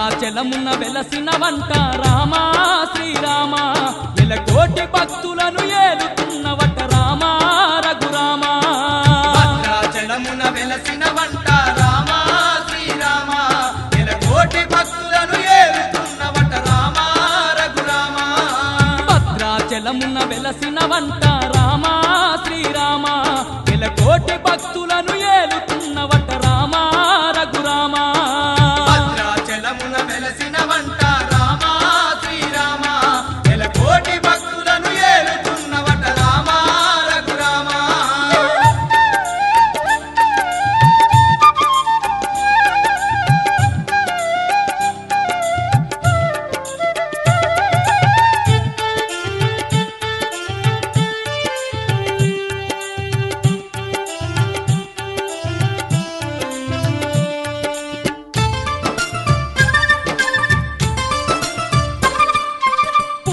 భద్రాచలమున వెలసిన వంట రామా శ్రీరామ. కోటి భక్తులను ఏలుతున్నవట రామా రఘురామా. భద్రాచలమున వెలసిన వంట రామ శ్రీరామ. కోటి భక్తులను ఏలుతున్నవట రామ రఘురామ. భద్రాచలమున వెలసిన వంట రామా శ్రీరామ. కోటి భక్తులను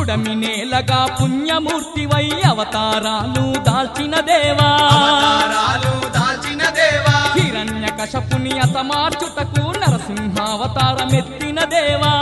పుడమి నేలగా పుణ్యమూర్తివై అవతారాలు దాల్చిన దేవా. దాల్చిన దేవా. హిరణ్య కశపుని అతమార్చుటకు నరసింహావతారమెత్తిన దేవా.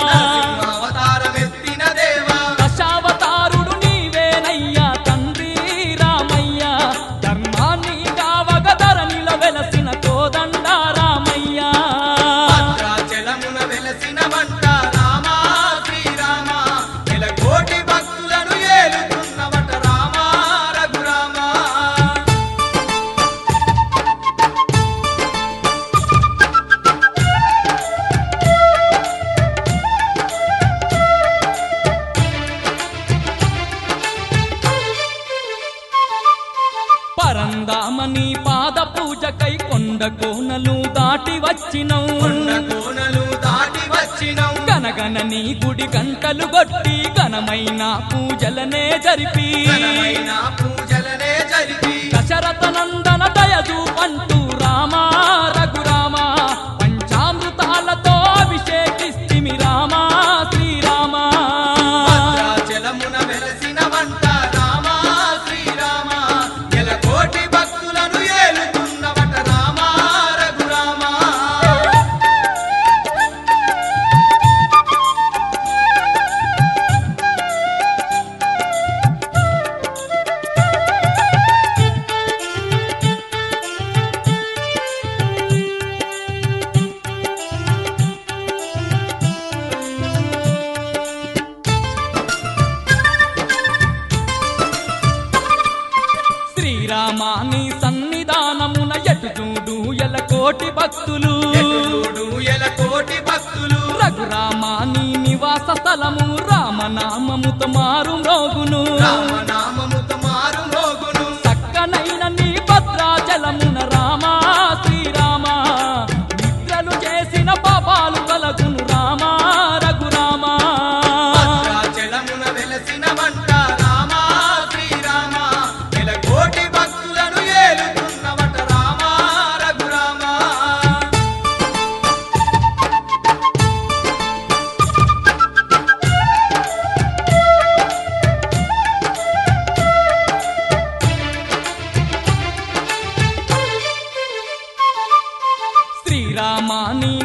పరందామని పాద పూజకై కొండ కోనలు దాటి వచ్చినం గనగన నీ గుడి గంటలు కొట్టి ఘనమైన పూజలనే జరిపి. ఘనమైన కోటి భక్తులు. కోటి భక్తులు. రఘురామాని నివాస స్థలము రామనామముతో మారు మ్రోగును. రామనామముతో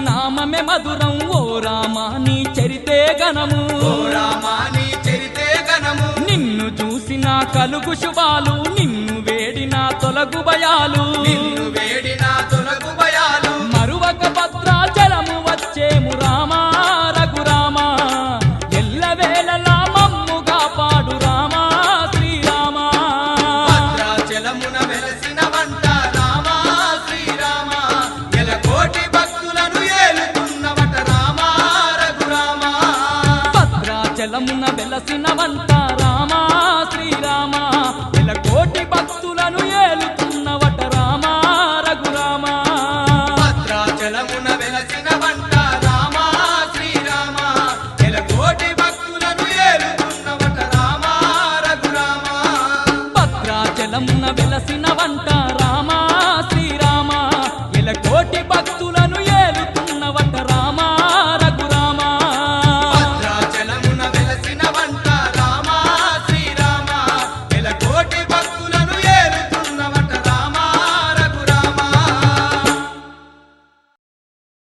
నామమే మధురం ఓ రామాని చరితే గణము ఓ రామాని చరితే గణము నిన్ను చూసిన కలుగు శుభాలు నిన్ను వేడిన తొలగు భయాలు. వెలమున వెలసినవంత రామా శ్రీరామ. వెల కోటి భక్తులను ఏలుతున్నవట రామా రఘురామ. భద్రాచలమున వెలసినవంట రామా కోటి వెలసినవంట